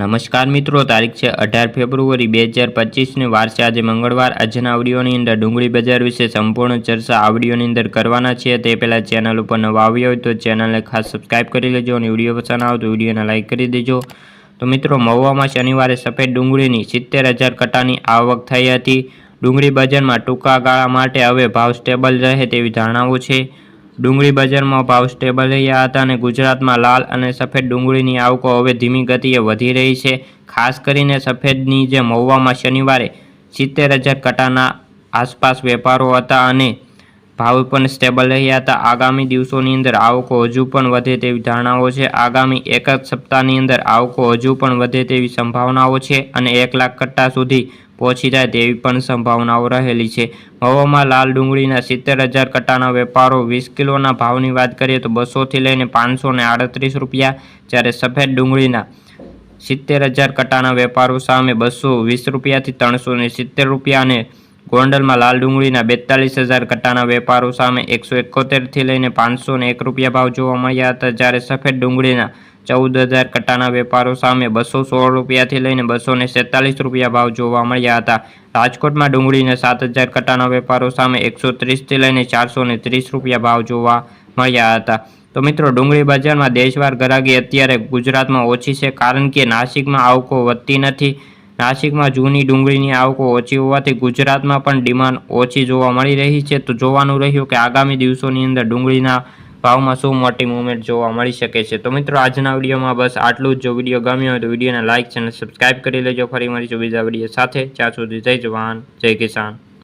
નમસ્કાર મિત્રો, તારીખ છે અઢાર ફેબ્રુઆરી બે હજાર પચીસની વાર છે. આજે મંગળવાર, આજના આવડીઓની અંદર ડુંગળી બજાર વિશે સંપૂર્ણ ચર્ચા આવડીઓની અંદર કરવાના છીએ. તે પહેલાં ચેનલ ઉપર નવા આવ્યો હોય તો ચેનલને ખાસ સબસ્ક્રાઇબ કરી લેજો અને વીડિયો પસંદ આવે તો વિડીયોને લાઇક કરી દેજો. તો મિત્રો, મહુવામાં શનિવારે સફેદ ડુંગળીની સિત્તેર હજાર કટાની આવક થઈ હતી. ડુંગળી બજારમાં ટૂંકા ગાળા માટે હવે ભાવ સ્ટેબલ રહે તેવી ધારણાઓ છે. ડુંગળી બજારમાં ભાવ સ્ટેબલ રહ્યા હતા અને ગુજરાતમાં લાલ અને સફેદ ડુંગળીની આવકો હવે ધીમી ગતિએ વધી રહી છે. ખાસ કરીને સફેદની જે મહુવામાં શનિવારે સિત્તેર હજાર કટાના આસપાસ વેપારો હતા અને ભાવ પણ સ્ટેબલ રહ્યા હતા. આગામી દિવસોની અંદર આવકો હજુ પણ વધે તેવી ધારણાઓ છે. આગામી એક જ સપ્તાહની અંદર આવકો હજુ પણ વધે તેવી સંભાવનાઓ છે અને એક લાખ કટ્ટા સુધી પહોંચી જાય તેવી પણ સંભાવનાઓ રહેલી છે. મહુવામાં લાલ ડુંગળીના સિત્તેર હજાર કટ્ટાના વેપારો વીસ કિલોના ભાવની વાત કરીએ તો બસોથી લઈને પાંચસો આડત્રીસ રૂપિયા, જ્યારે સફેદ ડુંગળીના સિત્તેર હજાર કટ્ટાના વેપારો સામે બસો વીસ રૂપિયાથી ત્રણસો ને સિત્તેર રૂપિયા અને ગોંડલમાં લાલ ડુંગળીના બેતાલીસ હજાર કટ્ટાના વેપારો સામે એકસો એકોતેરથી લઈને પાંચસો ને એક રૂપિયા ભાવ જોવા મળ્યા હતા, જ્યારે સફેદ ડુંગળીના ચૌદ હજાર કટ્ટાના વેપારો સામે બસો સોળ રૂપિયાથી લઈને બસો ને સેતાલીસ રૂપિયા ભાવ જોવા મળ્યા હતા. રાજકોટમાં ડુંગળીના સાત હજાર કટ્ટાના વેપારો સામે એકસો ત્રીસથી લઈને ચારસો ને ત્રીસ રૂપિયા ભાવ જોવા મળ્યા હતા. તો મિત્રો, ડુંગળી બજારમાં દેશવાર ગરાગી, અત્યારે ગુજરાતમાં ઓછી છે કારણ કે નાસિકમાં આવકો વધતી નથી. નાસિકમાં જૂની ડુંગળીની આવકો ઓછી હોવાથી ગુજરાતમાં પણ ડિમાન્ડ ઓછી જોવા મળી રહી છે. તો જોવાનું રહ્યું કે આગામી દિવસોની અંદર ડુંગળીના ભાવમાં શું મોટી મુવમેન્ટ જોવા મળી શકે છે. તો મિત્રો, આજના વિડીયોમાં બસ આટલું જ. જો વીડિયો ગમ્યો હોય તો વિડીયોને લાઇક ચેનલ સબસ્ક્રાઇબ કરી લેજો. ફરી મળીશું બીજા વીડિયો સાથે. જ્યાં સુધી જય જવાન, જય કિસાન.